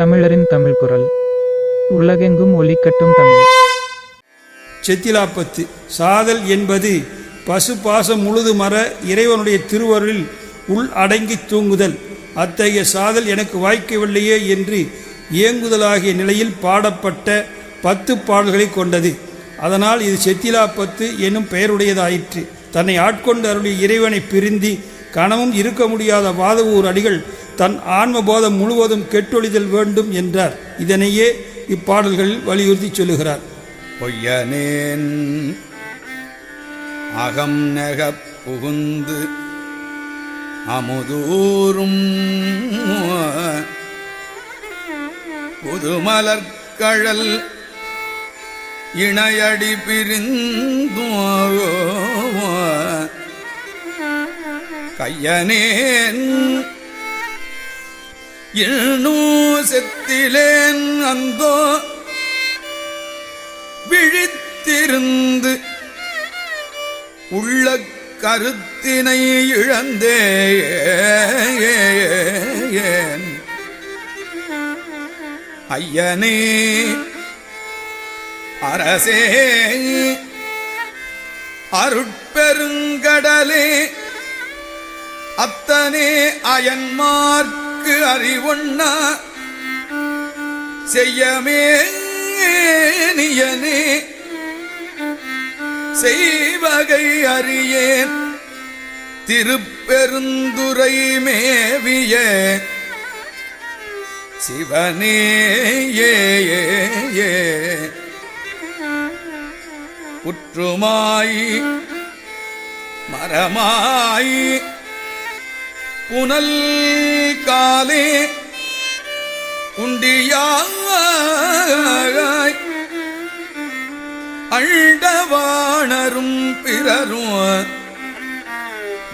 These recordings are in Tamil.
தமிழரின் தமிழ் குரல். உலகெங்கும் ஒலிக்கட்டும் தமிழ். செத்திலாப்பத்து சாதல் என்பது பசு பாசம் முழுதுமற இறைவனுடைய திருவருளில் உள் அடங்கி தூங்குதல். அத்தகைய சாதல் எனக்கு வாய்க்கவில்லையே என்று ஏங்குதலாகிய நிலையில் பாடப்பட்ட பத்து பாடல்களை கொண்டது. அதனால் இது செத்திலாப்பத்து என்னும் பெயருடையதாயிற்று. தன்னை ஆட்கொண்டு அருளிய இறைவனை பிரிந்தி கனவும் இருக்க முடியாத வாதவூர் அடிகள் தன் ஆன்மபோதம் முழுவதும் கெட்டொழிதல் வேண்டும் என்றார். இதனையே இப்பாடல்களில் வலியுறுத்தி சொல்லுகிறார். பொய்யனேன். அகம் நெகப் புகுந்து அமுதூரும் புதுமலர்கழல் இணையடி பிரிந்தோ கையனேன். இன்னும் செத்திலேன் அந்தோ விழித்திருந்து உள்ள கருத்தினை இழந்தேன் ஐயனே அரசே அருட்பெருங்கடலே அத்தனே அயன்மார்க்கு அறிவொண்ணா? அறிவொன்னா செய்யமேனியனே செய்வகை அறியேன். திருப்பெருந்துரை மேவிய சிவனே ஏ ஏ. புற்றுமாய் மரமாய் புனல் காலே உண்டியாய் அண்டவாணரும் பிறரும்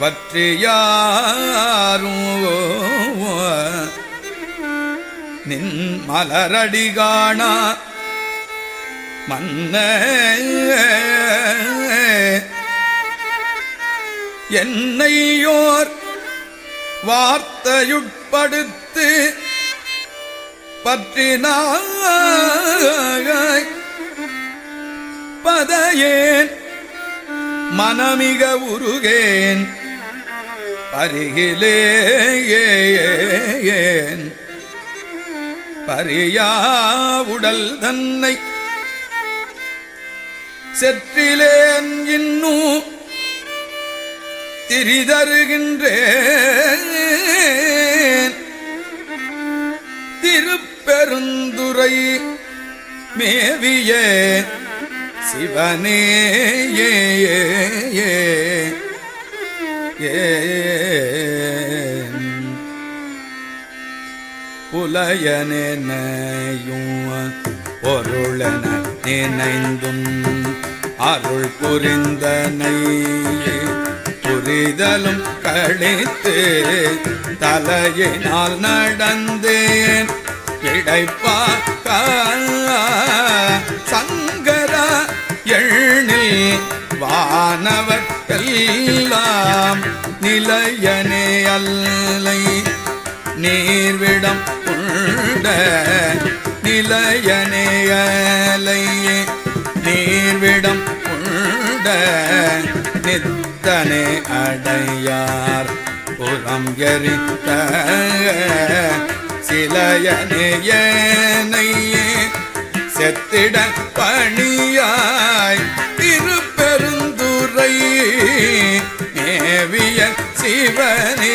வற்றியாரும் நின் மலரடி காணா மன்ன என்னையோர் வார்த்தையுட்படுத்து பற்றினாய். பதையேன் மனமிக உருகேன் பருகிலேயேன் பரியா உடல் தன்னை செற்றிலேன் இன்னும் திரிதருகின்றேன். திருப்பெருந்துரை மேவிய சிவனே ஏ புலையனையும் பொருளன நினைந்தும் அருள் புரிந்தனை புரிதலும் கழித்து தலையினால் நடந்தேன். கிடைப்பா சங்கரா எழில் வானவர் எல்லாம் நிலையனே அல்லை. நீர்விடம் உண்ட நிலையனே அலையே நீர்விடம் கொண்ட நித்தனை அடையார். புறம் எரித்த சிலையனேயனையே செத்திட பணியாய் திருப்பெருந்துரை மேவிய சிவனே.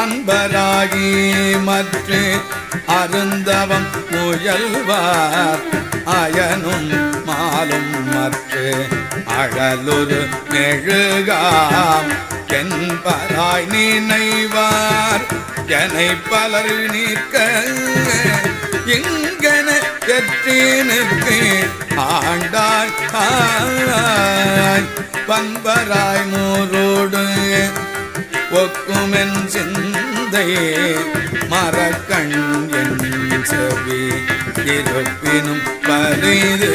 அன்பராகி மற்ற அருந்தவம் முயல்வார் அயனும் மாலும் மற்று அழலுரு நெழுகாம் என்பராய் நினைவார் என்னை பலர் நீக்க எங்கன எற்றீனுக்கு ஆண்டாய் பண்பராய் மூரோடு ஒக்குமென் சிந்தை மரக்கண் என் செவி இருப்பினும் பரிது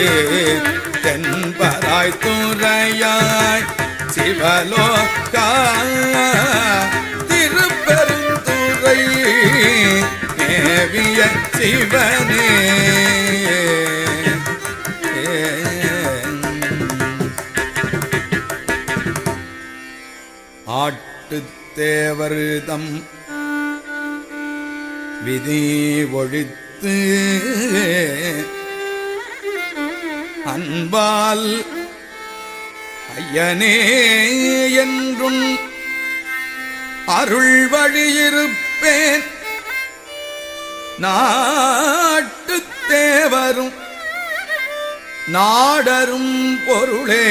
தென்பராய் துறையாய் சிவலோகா திருப்பெருந்துறை தேவருதம். விதி ஒழித்து அன்பால் ஐயனே என்றும் அருள் வழியிருப்பேன். நாட்டு தேவரும் நாடரும் பொருளே.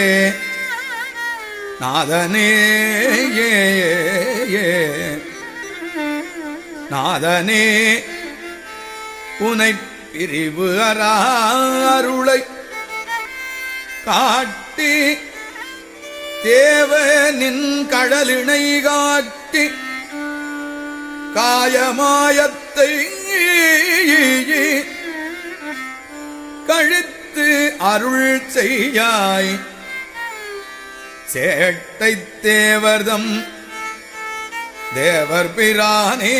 நாதனே ஏ, நாதனே உனை பிரிவு அருளை காட்டி தேவ நின் கடலினை காட்டி காயமாயத்தை கழித்து அருள் செய்யாய். சேட்டை தேவர்தம் தேவர் பிரானே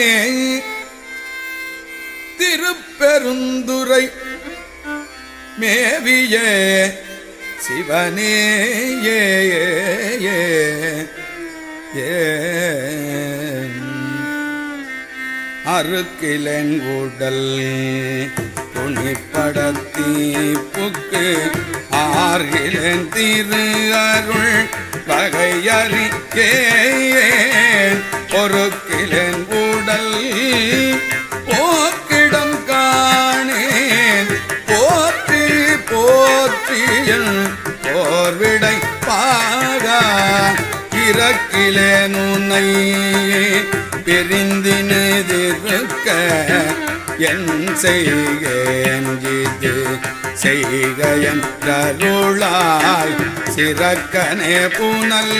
திருப்பெருந்துரை மேவிய சிவனே ஏ ஏ, ஏ அருக்கிலன் உடல் துணிப்படத்தி புக்கு ஆர்கிலன் திரு அருள் வகையறிக்கே பொறுக்கிலன் உடல் போக்கிடம் காணேன். போற்றி போற்றியல் போர்விடை பாகா இறக்கிலேன் உன்னை பிரிந்தினதிருக்க என் செய்கேன் இது செய்கையன் சிறக்கனே புனல்.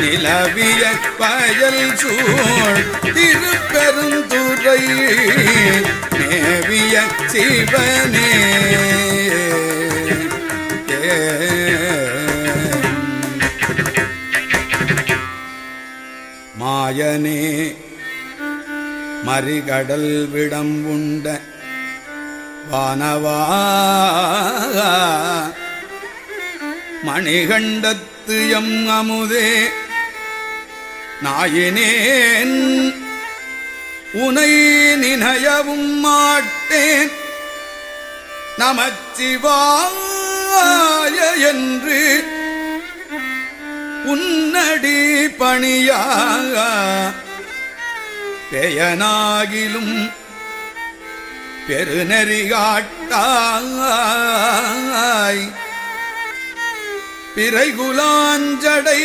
நிலவிய பயல் சூழ் திருப்பெருந்துரை மேவிய சிவனே. மாயனே மறிகடல் விடம் உண்ட வானவா மணிகண்டத்து எம் அமுதே நாயினேன் உனை நினையவும் மாட்டேன். நமச்சிவாய என்று உன்னடி பணியாக பெயனாகிலும் பெருநெறிகாட்டாய். பிறைகுலாஞ்சடை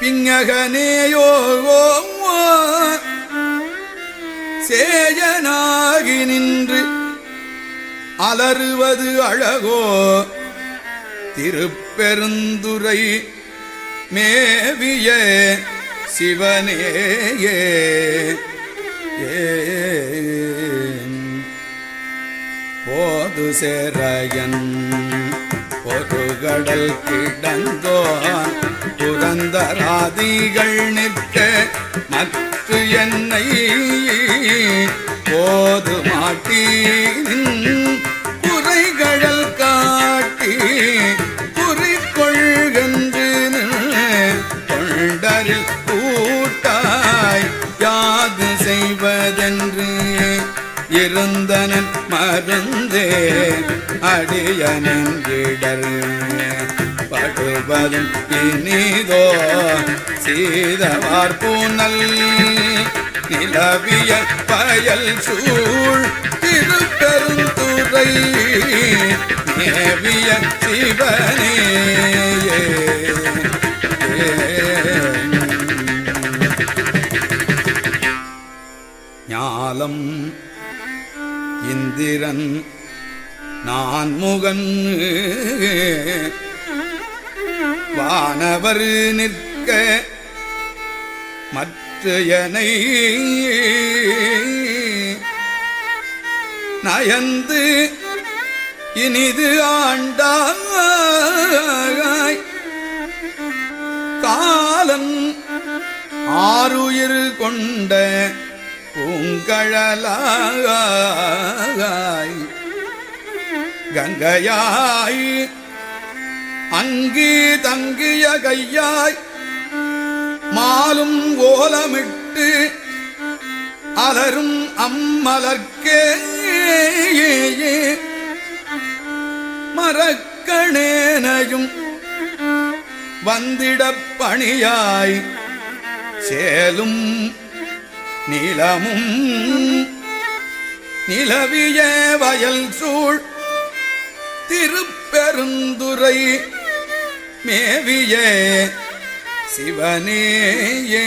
பிங்ககனேயோ சேயனாகி நின்று அலறுவது அழகோ. திருப்பெருந்துரை மேவிய சிவனேயே. போது சேரையன் பொதுகடல் கிடந்தோன் புரந்தராதிகள் நிற்க மற்ற என்னை போது மாட்டீன் மருந்தே படுவதும் இனிதோ. சீதவார்பூனல் நிலவிய பயல் சூழ் திருப்பெருந்துறை நேவிய சிவனே. ஞாலம் இந்திரன் நான் முகன். வானவர் நிற்க மற்றையனை நயந்து இனிது ஆண்டாய். காலன் ஆறுயிர் கொண்ட பூங்கழலாய். கங்கையாய். அங்கி தங்கிய கையாய் மாலும் ஓலமிட்டு அலரும் அம்மலர்க்கே. மரக்கணேனையும் வந்திடப் பணியாய். சேலும் நிலமும் நிலவிய வயல் சூழ் திருப்பெருந்துரை மேவிய சிவனேயே.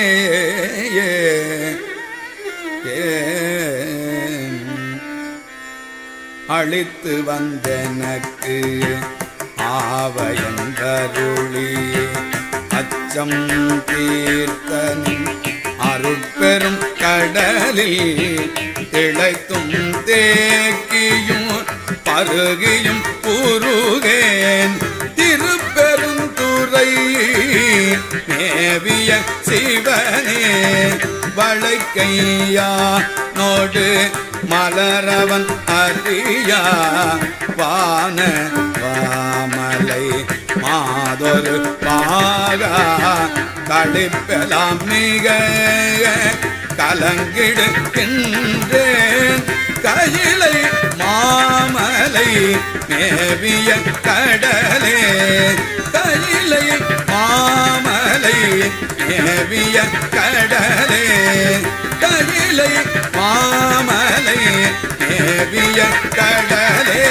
அழித்து வந்தனக்கு ஆவயங்கருளி அச்சம் தீர்த்தனின் அருட்பெரும் கடலில் திளைத்தும் தேக்கியும் பருகியும் புருகேன் திருப்பெருந்துறை மேவிய சிவனே வளைக்கையா நோடு மலரவன் அறியா வான வாமலை மாதொரு பாகா களிப்பெலாம் மிக கலங்கிடுகின்றேன். மேவிய கடலே கையிலை மாமலை. மேவிய கடலே கையிலை மாமலை. மேவிய கடலே.